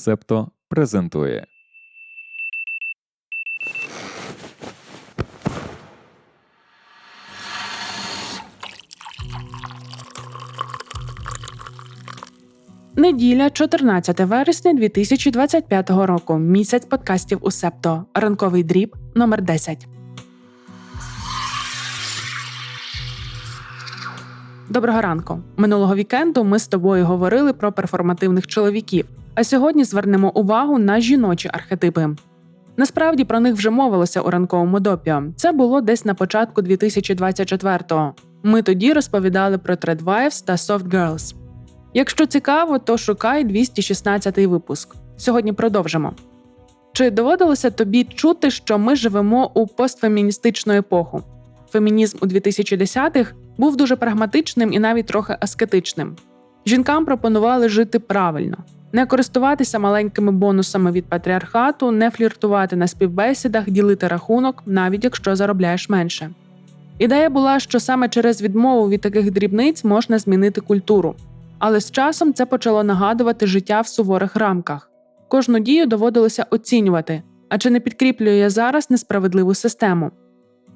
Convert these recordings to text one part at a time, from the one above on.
Септо презентує. Неділя, 14 вересня 2025 року. Місяць подкастів у Септо. Ранковий дріб номер 10. Доброго ранку. Минулого вікенду ми з тобою говорили про перформативних чоловіків. А сьогодні звернемо увагу на жіночі архетипи. Насправді про них вже мовилося у ранковому допіо. Це було десь на початку 2024-го. Ми тоді розповідали про Wives та Soft Girls. Якщо цікаво, то шукай 216-й випуск. Сьогодні продовжимо. Чи доводилося тобі чути, що ми живемо у постфеміністичну епоху? Фемінізм у 2010-х був дуже прагматичним і навіть трохи аскетичним. Жінкам пропонували жити правильно, не користуватися маленькими бонусами від патріархату, не фліртувати на співбесідах, ділити рахунок, навіть якщо заробляєш менше. Ідея була, що саме через відмову від таких дрібниць можна змінити культуру. Але з часом це почало нагадувати життя в суворих рамках. Кожну дію доводилося оцінювати, а чи не підкріплює зараз несправедливу систему.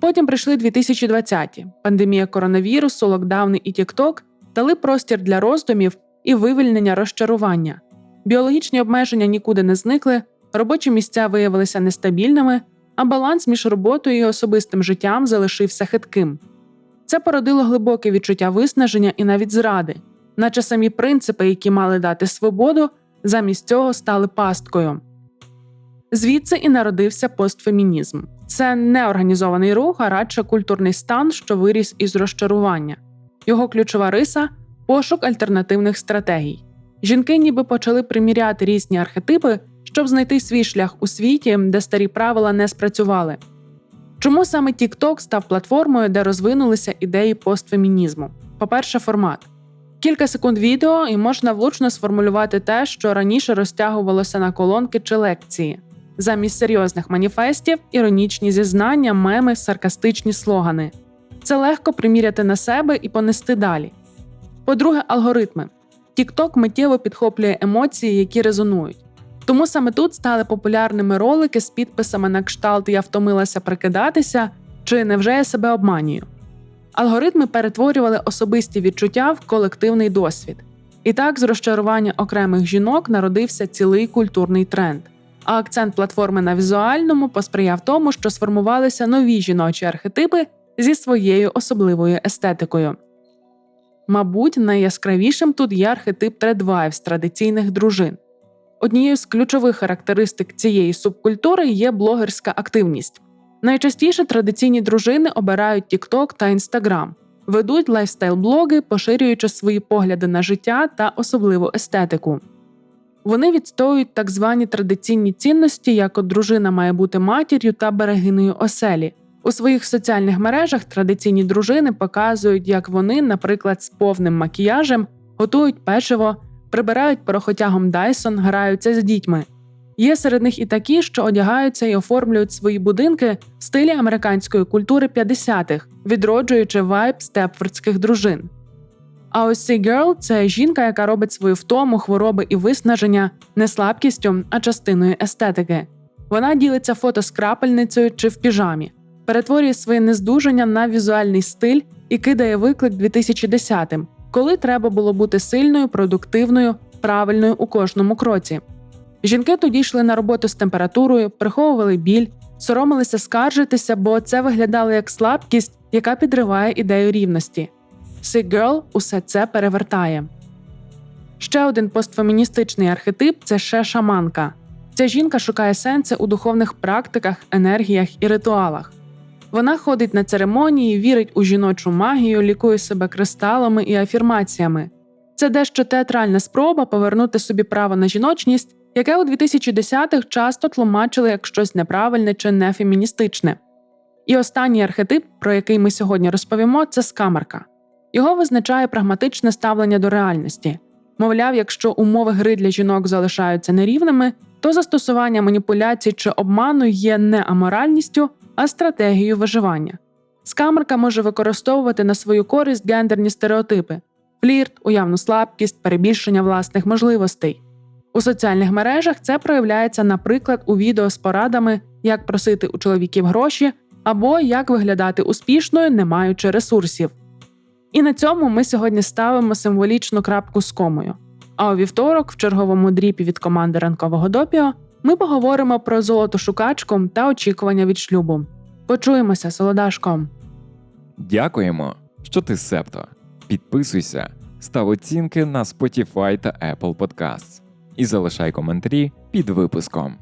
Потім прийшли 2020-ті. пандемія коронавірусу, локдауни і TikTok дали простір для роздумів і вивільнення розчарування. Біологічні обмеження нікуди не зникли, робочі місця виявилися нестабільними, а баланс між роботою і особистим життям залишився хитким. Це породило глибоке відчуття виснаження і навіть зради, наче самі принципи, які мали дати свободу, замість цього стали пасткою. Звідси і народився постфемінізм. Це не організований рух, а радше культурний стан, що виріс із розчарування. Його ключова риса пошук альтернативних стратегій. Жінки ніби почали приміряти різні архетипи, щоб знайти свій шлях у світі, де старі правила не спрацювали. Чому саме TikTok став платформою, де розвинулися ідеї постфемінізму? По-перше, формат. Кілька секунд відео, і можна влучно сформулювати те, що раніше розтягувалося на колонки чи лекції. Замість серйозних маніфестів, іронічні зізнання, меми, саркастичні слогани. Це легко приміряти на себе і понести далі. По-друге, алгоритми. TikTok миттєво підхоплює емоції, які резонують. Тому саме тут стали популярними ролики з підписами на кшталт Я втомилася прикидатися чи невже я себе обманюю. Алгоритми перетворювали особисті відчуття в колективний досвід. І так, з розчарування окремих жінок народився цілий культурний тренд. А акцент платформи на візуальному посприяв тому, що сформувалися нові жіночі архетипи зі своєю особливою естетикою. Мабуть, найяскравішим тут є архетип тредвайв з традиційних дружин. Однією з ключових характеристик цієї субкультури є блогерська активність. Найчастіше традиційні дружини обирають TikTok та Instagram, ведуть лайфстайл-блоги, поширюючи свої погляди на життя та особливу естетику. Вони відстоюють так звані традиційні цінності, як от дружина має бути матір'ю та берегиною оселі. У своїх соціальних мережах традиційні дружини показують, як вони, наприклад, з повним макіяжем готують печиво, прибирають порохотягом Dyson, граються з дітьми. Є серед них і такі, що одягаються і оформлюють свої будинки в стилі американської культури 50-х, відроджуючи вайб степфордських дружин. А ось цей герл це жінка, яка робить свою втому, хвороби і виснаження не слабкістю, а частиною естетики. Вона ділиться фото з крапельницею чи в піжамі, перетворює своє нездужання на візуальний стиль і кидає виклик 2010-м, коли треба було бути сильною, продуктивною, правильною у кожному кроці. Жінки тоді йшли на роботу з температурою, приховували біль, соромилися скаржитися, бо це виглядало як слабкість, яка підриває ідею рівності. Sick Girl усе це перевертає. Ще один постфеміністичний архетип це ще шаманка. Ця жінка шукає сенси у духовних практиках, енергіях і ритуалах. Вона ходить на церемонії, вірить у жіночу магію, лікує себе кристалами і афірмаціями. Це дещо театральна спроба повернути собі право на жіночність, яке у 2010-х часто тлумачили як щось неправильне чи нефеміністичне. І останній архетип, про який ми сьогодні розповімо, це скамерка. Його визначає прагматичне ставлення до реальності. Мовляв, якщо умови гри для жінок залишаються нерівними, то застосування маніпуляцій чи обману є не аморальністю, а стратегією виживання. Скамерка може використовувати на свою користь гендерні стереотипи, флірт, уявну слабкість, перебільшення власних можливостей. У соціальних мережах це проявляється, наприклад, у відео з порадами, як просити у чоловіків гроші або як виглядати успішною, не маючи ресурсів. І на цьому ми сьогодні ставимо символічну крапку з комою. А у вівторок, в черговому дріпі від команди ранкового допіо, ми поговоримо про золоту шукачку та очікування від шлюбу. Почуємося, солодашком! Дякуємо, що ти септо. Підписуйся, став оцінки на Spotify та Apple Podcasts і залишай коментарі під випуском.